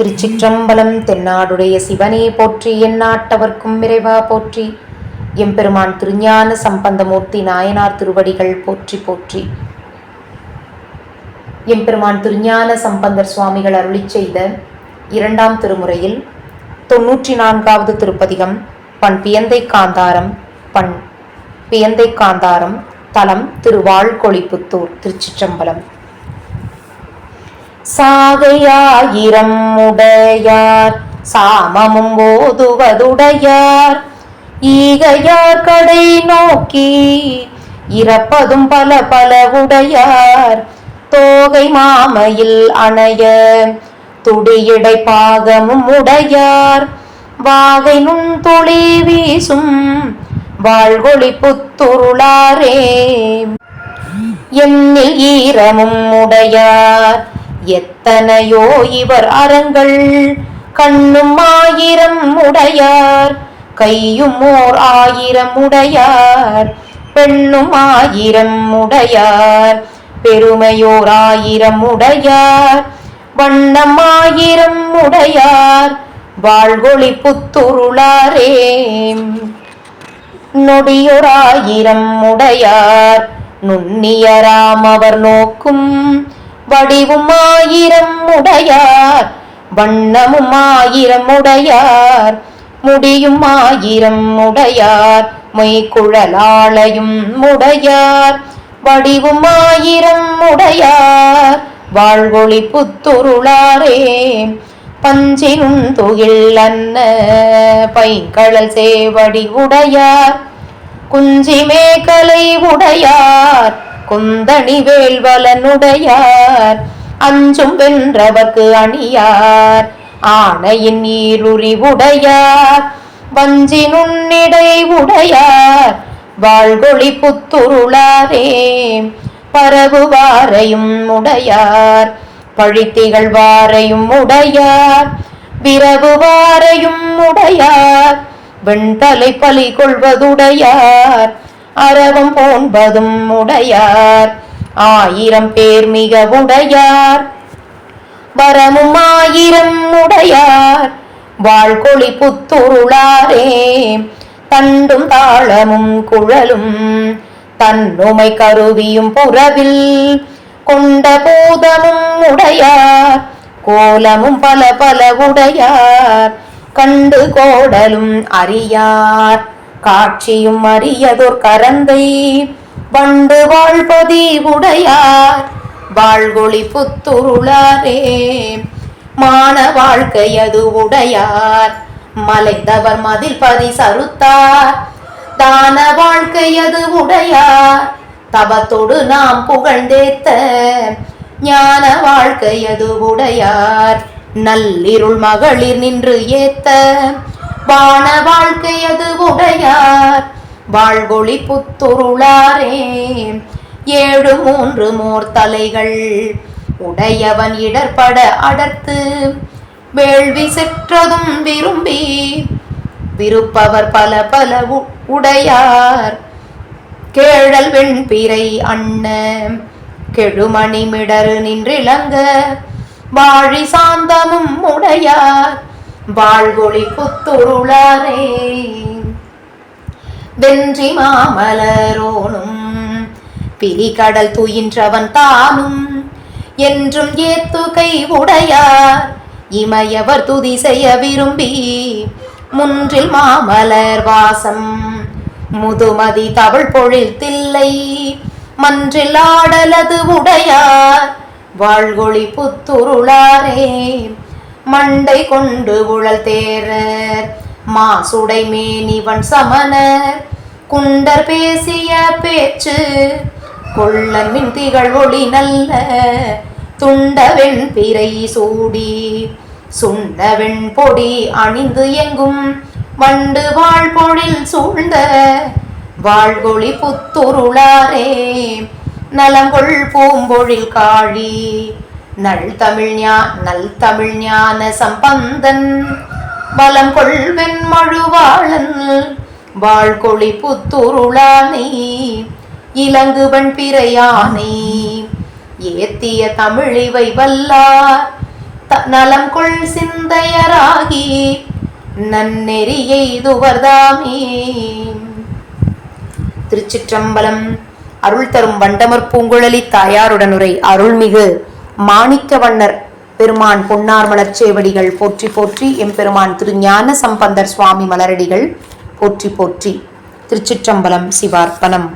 திருச்சிற்றம்பலம் தென்னாடுடைய சிவனே போற்றி எந்நாட்டவர்க்கும் விரைவா போற்றி. எம்பெருமான் திருஞான சம்பந்தமூர்த்தி நாயனார் திருவடிகள் போற்றி போற்றி. எம்பெருமான் திருஞான சம்பந்தர் சுவாமிகள் அருளி செய்த இரண்டாம் திருமுறையில் தொன்னூற்றி நான்காவது திருப்பதிகம் பண் பியந்தை காந்தாரம் பண் பியந்தை காந்தாரம் தலம் திருவாழ்கொழிப்புத்தூர் திருச்சிற்றம்பலம். சாகையாயிரம் உடையார் சாமமும் ஓதுவதுடையார். ஈகையார் கடை நோக்கி இறப்பதும் பல பல உடையார். தோகை மாமையில் அணைய துடியடை பாகமும் உடையார். வாகை நுண் துளி வீசும் வாழ்கொழி புத்துருளாரே. எண்ணில் ஈரமும் உடையார். எத்தனையோ இவர் அறங்கள் கண்ணும் ஆயிரம் உடையார் கையும் ஓர் ஆயிரம் உடையார் பெண்ணும் ஆயிரம் உடையார் பெருமையோர் ஆயிரம் உடையார் வண்ணம் ஆயிரம் உடையார் வாழ்கொழி புத்துருளாரே. நொடியொராயிரம் உடையார் நுண்ணியராம் அவர் நோக்கும் வடிவும் ஆயிரம் உடையார் வண்ணமும் ஆயிரம் உடையார் முடியும் ஆயிரம் உடையார் மொய்குழலாளையும் உடையார் வடிவும் ஆயிரம் உடையார் வாழ்வொளி புத்துருளாரே பஞ்சினும் துகில் அன்ன பைங்கழல் சேவடி உடையார் குஞ்சி மேகலை உடையார் குந்தணி வேல்வலனுடையார். அஞ்சும் வென்றவர்க்கு அணியார். ஆனையின் ஈருரி உடையார் வஞ்சி நுண்ணிடை உடையார். வாழ்கொழி புத்துருளாரே. பரவுவாரையும் உடையார். பழித்திகள் வாரையும் உடையார். விரவு வாரையும் உடையார். வெண்தலை பலி கொள்வதுடையார். அறவம் போன்பதும் உடையார். ஆயிரம் பேர் மிக உடையார். வரமும் ஆயிரம் உடையார். வாழ்கொழி புத்துருளாரே. தண்டும் தாளமும் குழலும் தன்னுமை கருவியும் புறவில் கொண்ட பூதமும் உடையார். கோலமும் பல பல உடையார். கண்டு கோடலும் அறியார். காட்சியும் அறியதோர் கரந்தை. வண்டு வாழ்பதி உடையார் வாழ்கொழி புத்துருளாரே. மான வாழ்க்கையது உடையார் மலைந்தவர் மதில் பதி சருத்தார் தான வாழ்க்கையது உடையார் தவத்தோடு நாம் புகழ்ந்தேத்த ஞான வாழ்க்கையது உடையார் நல்லிருள் மகளிர் நின்று ஏத்த. வான வாழ்க்கையது உடையார். வாழ்வொளி புத்துருளாரே. ஏழு மூன்று மோர் தலைகள். உடையவன் இடர்பட அடர்த்து. வேள்வி செற்றதும் விரும்பி. விருப்பவர் பல பல உ- உடையார். கேழல் வெண்பிறை அண்ண கெழுமணி மிடரு நின்றிலங்க. வாழி சாந்தமும் உடையார். வாழ்கொழி புத்துருளாரே வென்றி மாமலரோனும் பிரிகடல் துயின்றவன் தானும் என்றும் ஏத்துகை உடையார். இமையவர் துதி செய்ய விரும்பி முன்றில் மாமலர் வாசம். முதுமதி தவள் பொழில் தில்லை மன்றில் ஆடலது உடையார். வாழ்கொழி புத்துருளாரே. மண்டை கொண்டு உழல் தேரர். மாசுடை மேனிவன் சமணர். குண்டர் பேசிய பேச்சு கொள்ளன் மின் திகழ் ஒளி நல்ல. துண்டவெண் பிறை சூடி சுண்டவெண் பொடி அணிந்து எங்கும். வண்டு வாழ்பொழில் சூழ்ந்த வாழ்கொழி புத்துருளாரே. நலங்கொள் பூம்பொழில் காழி நல் தமிழ் ஞா நல் தமிழ் ஞான சம்பந்தன். வலம் கொள்வென் மழுவாளன். வாழ்கொழி புத்துருளானை. இலங்குவன் பிறையானை ஏத்திய தமிழிவை வல்லார். த- நலம் கொள் சிந்தையராகி. நன்னெறியை துவர்தாமே திருச்சிற்றம்பலம். அருள் தரும் வண்டமர் பூங்குழலி தாயாருடனுரை அருள்மிகு மாணிக்கவண்ணர் பெருமான் பொன்னார் மலர்ச்சேவடிகள் போற்றி போற்றி எம்பெருமான் திரு ஞான சம்பந்தர் சுவாமி மலரடிகள் போற்றி போற்றி. திருச்சிற்றம்பலம் சிவார்ப்பணம்.